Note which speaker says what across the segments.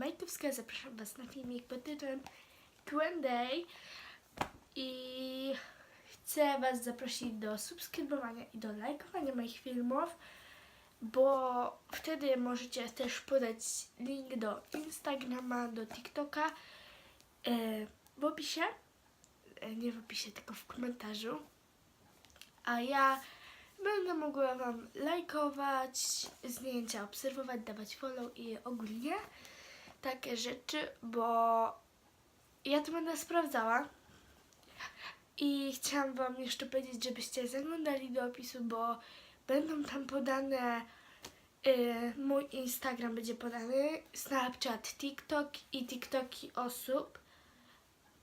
Speaker 1: Majtowska. Zapraszam Was na filmik pod tytułem Q&A i chcę Was zaprosić do subskrybowania i do lajkowania moich filmów, bo wtedy możecie też podać link do Instagrama, do TikToka e, w opisie, E, nie w opisie, tylko w komentarzu. A ja będę mogła Wam lajkować, zdjęcia obserwować, dawać follow i ogólnie takie rzeczy, bo ja to będę sprawdzała. I chciałam Wam jeszcze powiedzieć, żebyście zaglądali do opisu, bo będą tam podane. y, mój Instagram będzie podany, Snapchat, TikTok i TikToki osób,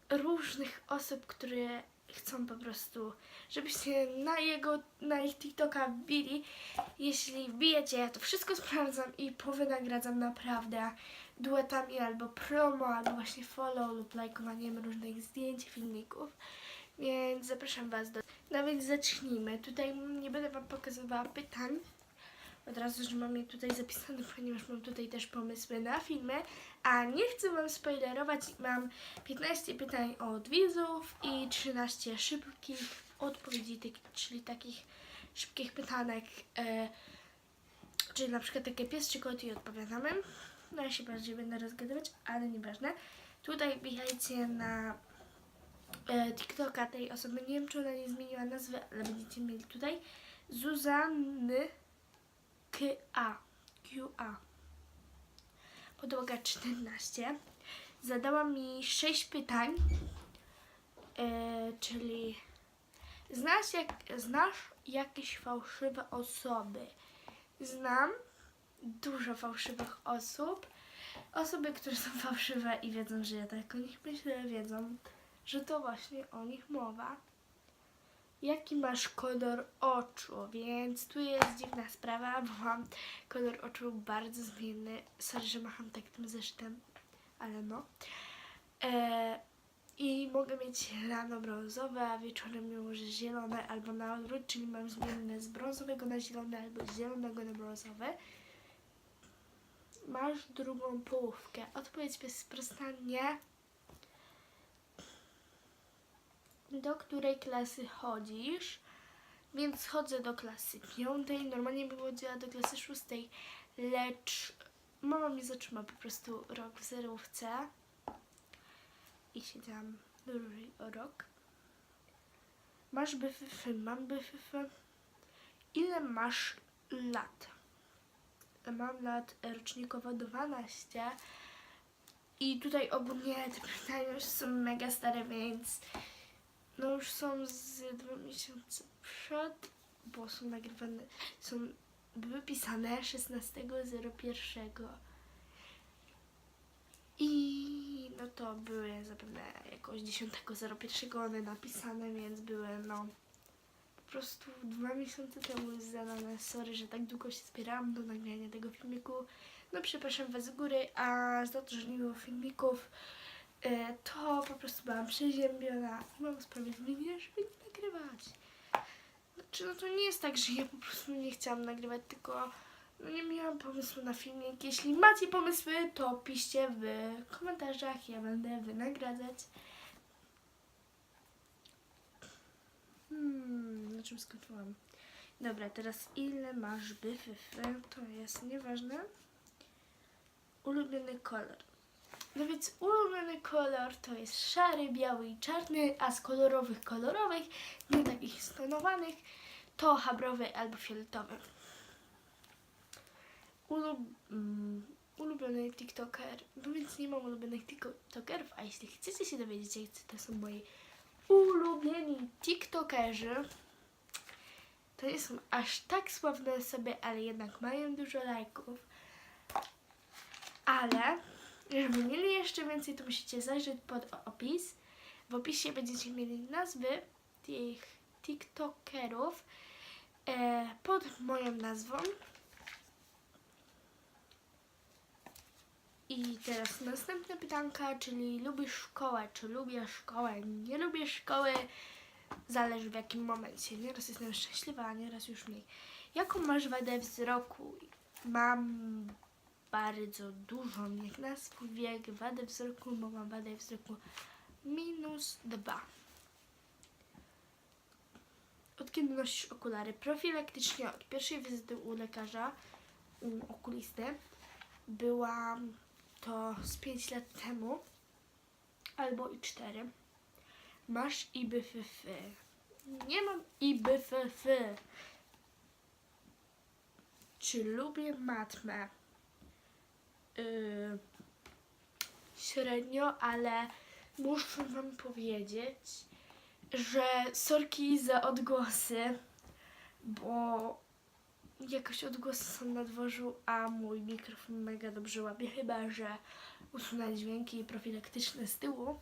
Speaker 1: różnych osób, które chcą po prostu, żebyście na jego, na ich TikToka wbili. Jeśli wbijecie, ja to wszystko sprawdzam i powynagradzam naprawdę duetami albo promo, albo właśnie follow lub lajkowaniem różnych zdjęć, filmików. Więc zapraszam Was do... No więc zacznijmy. Tutaj nie będę Wam pokazywała pytań. Od razu, że mam je tutaj zapisane, ponieważ mam tutaj też pomysły na filmy. A nie chcę Wam spoilerować. Mam 15 pytań od widzów i 13 szybkich odpowiedzi, czyli takich szybkich pytanek. E, czyli na przykład takie pies czy kot i odpowiadamy. No ja się bardziej będę rozgadywać, ale nieważne. Tutaj wbijajcie na e, TikToka tej osoby. Nie wiem, czy ona nie zmieniła nazwy, ale będziecie mieli tutaj Zuzanny K.A. Q.A. Podłoga 14. Zadała mi 6 pytań, e, czyli znasz, jak, znasz jakieś fałszywe osoby? Znam dużo fałszywych osób. Osoby, które są fałszywe i wiedzą, że ja tak o nich myślę, wiedzą, że to właśnie o nich mowa. Jaki masz kolor oczu? Więc tu jest dziwna sprawa, bo mam kolor oczu bardzo zmienny. Sorry, że macham tak tym zeszytem, ale no. E, I mogę mieć rano brązowe, a wieczorem już zielone albo na odwrót, czyli mam zmienne z brązowego na zielone albo z zielonego na brązowy. Masz drugą połówkę. Odpowiedź jest prosta, nie. Do której klasy chodzisz? Więc chodzę do klasy piątej. Normalnie bym chodziła do klasy szóstej, lecz mama mnie zatrzyma po prostu rok w zerówce i siedziałam dłużej o rok. Masz BFF? Mam BFF. Ile masz lat? Mam lat rocznikowo 12 i tutaj ogólnie te pytania już są mega stare, więc no już są z dwa miesiące przed, bo są nagrywane, są były pisane 16.01. I no to były zapewne jakoś 10.01 one napisane, więc były no po prostu dwa miesiące temu już zadane. Sorry, że tak długo się zbierałam do nagrania tego filmiku. No przepraszam Was z góry, a za to, że nie było filmików, e, to po prostu byłam przeziębiona i mam usprawiedliwienie, żeby nie nagrywać. Znaczy, no to nie jest tak, że ja po prostu nie chciałam nagrywać, tylko no nie miałam pomysłu na filmik. Jeśli macie pomysły, to piszcie w komentarzach, ja będę wynagradzać. Hmm, na czym skończyłam? Dobra, teraz ile masz byfy? To jest nieważne. Ulubiony kolor. No więc ulubiony kolor to jest szary, biały i czarny, a z kolorowych kolorowych, nie takich stonowanych, to habrowy albo fioletowy. Ulub, mm, ulubiony TikToker. No więc nie mam ulubionych TikTokerów, a jeśli chcecie się dowiedzieć, jacy to są moi ulubieni TikTokerzy, to nie są aż tak sławne osoby, ale jednak mają dużo lajków. Ale żeby mieli jeszcze więcej, to musicie zajrzeć pod opis. W opisie będziecie mieli nazwy tych TikTokerów e, pod moją nazwą. I teraz następne pytanka, czyli lubisz szkołę, czy lubię szkołę, nie lubię szkoły, zależy w jakim momencie. Nieraz jestem szczęśliwa, a nieraz już mniej. Jaką masz wadę wzroku? Mam bardzo dużą, jak na swój wiek, wadę wzroku, bo mam wadę wzroku minus dwa. Od kiedy nosisz okulary? Profilaktycznie od pierwszej wizyty u lekarza, u okulisty. Byłam to z 5 lat temu, albo i 4. Masz IBFF. Nie mam IBFF. Czy lubię matmę? Yy, średnio, ale muszę wam powiedzieć, że sorki za odgłosy, bo jakoś odgłosy są na dworzu, a mój mikrofon mega dobrze łapie, chyba że usunę dźwięki profilaktyczne z tyłu.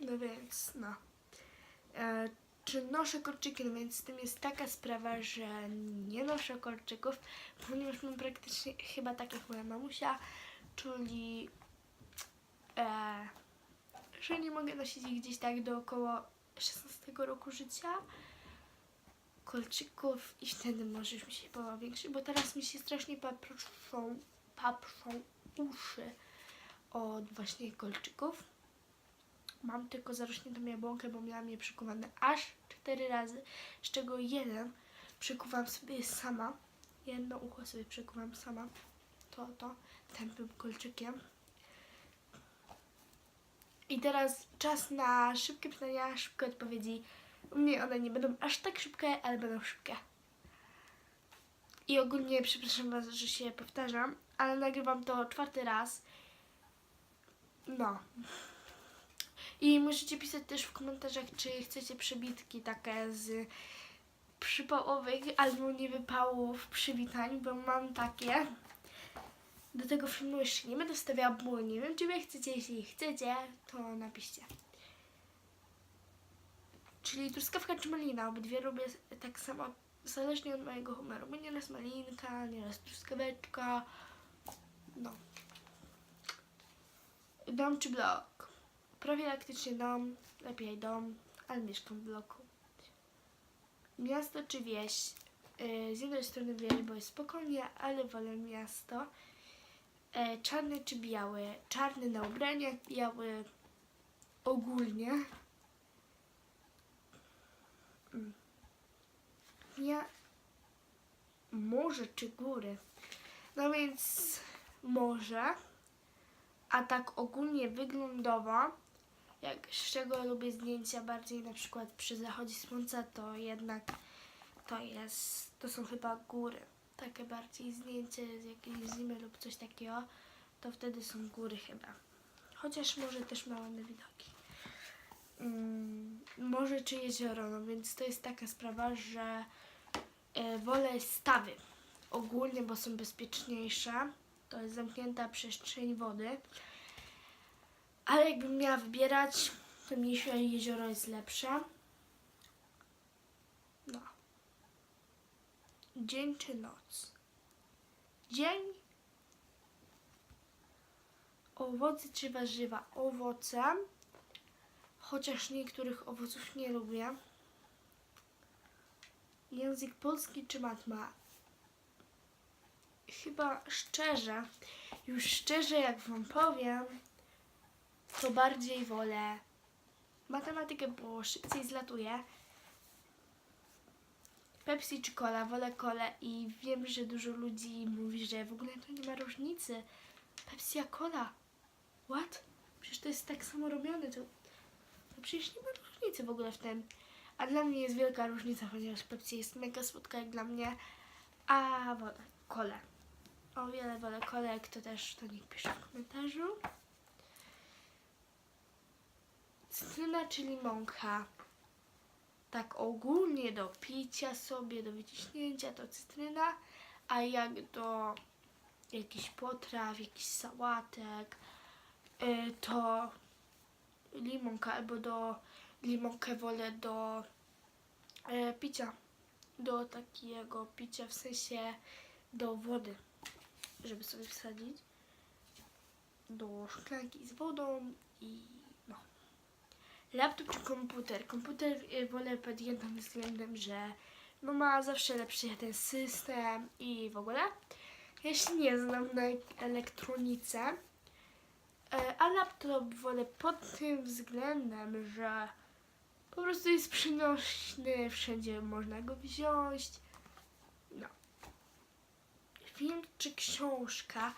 Speaker 1: No więc, no. E, czy noszę kolczyki? No więc z tym jest taka sprawa, że nie noszę kolczyków, ponieważ mam praktycznie chyba tak jak moja mamusia, czyli e, że nie mogę nosić ich gdzieś tak do około 16 roku życia kolczyków i wtedy może mi się powiększy, bo teraz mi się strasznie paprszą, paprzą uszy od właśnie kolczyków. Mam tylko zarośniętą jabłonkę, bo miałam je przykuwane aż cztery razy, z czego jeden przykuwam sobie sama. Jedno ucho sobie przykuwam sama. To, to, tępym kolczykiem. I teraz czas na szybkie pytania, szybkie odpowiedzi. U mnie one nie będą aż tak szybkie, ale będą szybkie. I ogólnie przepraszam Was, że się powtarzam, ale nagrywam to czwarty raz. No. I możecie pisać też w komentarzach, czy chcecie przebitki takie z przypałowych albo niewypałów przywitań, bo mam takie. Do tego filmu jeszcze nie będę wstawiała, bo nie wiem, czy wy chcecie. Jeśli chcecie, to napiszcie. Czyli truskawka czy malina, obydwie lubię tak samo, zależnie od mojego humoru. Bo nieraz malinka, nieraz truskaweczka. No. Dom czy blok? Profilaktycznie dom, lepiej dom, ale mieszkam w bloku. Miasto czy wieś? Yy, Z jednej strony wieś, bo jest spokojnie, ale wolę miasto. E, czarny czy biały? Czarny na ubraniach, biały ogólnie. Ja morze czy góry? No więc morze, a tak ogólnie wyglądowo, jak z czego lubię zdjęcia bardziej na przykład przy zachodzie słońca, to jednak to jest, to są chyba góry. Takie bardziej zdjęcie z jakiejś zimy lub coś takiego, to wtedy są góry chyba. Chociaż może też małe widoki. Mm, morze czy jezioro, no więc to jest taka sprawa, że e, wolę stawy ogólnie, bo są bezpieczniejsze. To jest zamknięta przestrzeń wody. Ale jakbym miała wybierać, to mniejsze jezioro jest lepsze. No. Dzień czy noc? Dzień. Owoce czy warzywa? Owoce. Chociaż niektórych owoców nie lubię. Język polski czy matma? Chyba szczerze, już szczerze jak wam powiem, to bardziej wolę matematykę, bo szybciej zlatuje. Pepsi czy cola? Wolę kolę i wiem, że dużo ludzi mówi, że w ogóle to nie ma różnicy. Pepsi a cola. What? Przecież to jest tak samo robione. To przecież nie ma różnicy w ogóle w tym. A dla mnie jest wielka różnica, ponieważ Pepsi jest mega słodka jak dla mnie, a wolę kolę. O wiele wolę kolek, to też to niech pisze w komentarzu. Cytryna czy limonka? Tak ogólnie do picia sobie, do wyciśnięcia to cytryna, a jak do jakichś potraw, jakichś sałatek, y, to limonka albo do limonkę wolę do e, picia. Do takiego picia w sensie do wody, żeby sobie wsadzić do szklanki z wodą i no. Laptop czy komputer? Komputer y, wolę pod jednym względem, że no ma zawsze lepszy ten system i w ogóle. Ja się nie znam na elektronice, e, a laptop wolę pod tym względem, że po prostu jest przynośny, wszędzie można go wziąć. No. Film czy książka?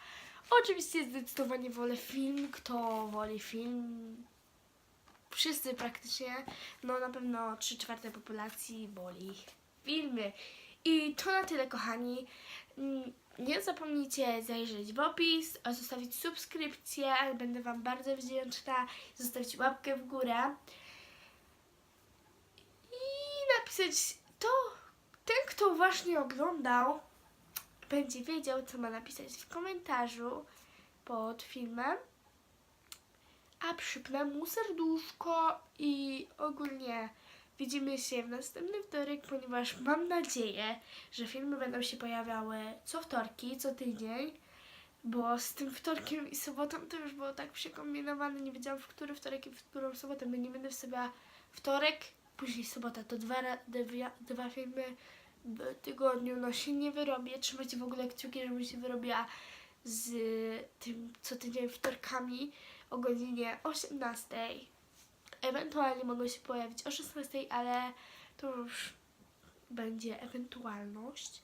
Speaker 1: Oczywiście zdecydowanie wolę film. Kto woli film? Wszyscy praktycznie, no na pewno 3 czwarte populacji woli filmy. I to na tyle, kochani. Nie zapomnijcie zajrzeć w opis, zostawić subskrypcję, będę Wam bardzo wdzięczna. Zostawić łapkę w górę. I napisać to, ten, kto właśnie oglądał, będzie wiedział, co ma napisać w komentarzu pod filmem. A przypnę mu serduszko i ogólnie widzimy się w następny wtorek, ponieważ mam nadzieję, że filmy będą się pojawiały co wtorki, co tydzień, bo z tym wtorkiem i sobotą to już było tak przekombinowane, nie wiedziałam w który wtorek i w którą sobotę, bo nie będę sobie wtorek, później sobota, to dwa, dwa, dwa filmy w tygodniu, no się nie wyrobię, trzymajcie w ogóle kciuki, żebym się wyrobiła z tym co tydzień wtorkami o godzinie 18. Ewentualnie mogą się pojawić o 16, ale to już będzie ewentualność.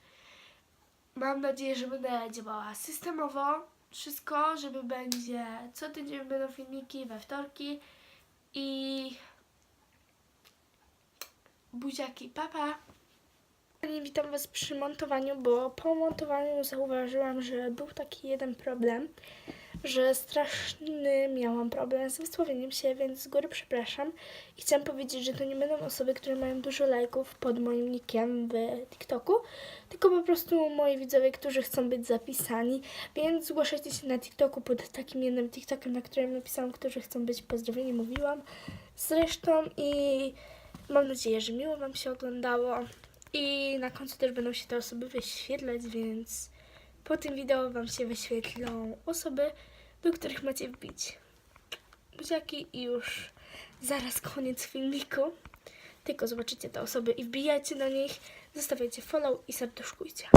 Speaker 1: Mam nadzieję, że będę działała systemowo. Wszystko, żeby będzie co tydzień będą filmiki we wtorki i buziaki, papa. Witam Was przy montowaniu, bo po montowaniu zauważyłam, że był taki jeden problem, że straszny miałam problem z wysłowieniem się, więc z góry przepraszam. I chciałam powiedzieć, że to nie będą osoby, które mają dużo lajków pod moim nickiem w TikToku, tylko po prostu moi widzowie, którzy chcą być zapisani, więc zgłaszajcie się na TikToku pod takim jednym TikTokiem, na którym napisałam, którzy chcą być pozdrowieni, mówiłam zresztą i mam nadzieję, że miło Wam się oglądało. I na końcu też będą się te osoby wyświetlać, więc po tym wideo Wam się wyświetlą osoby, do których macie wbić buziaki i już zaraz koniec filmiku. Tylko zobaczycie te osoby i wbijajcie do nich, zostawiajcie follow i serduszkujcie.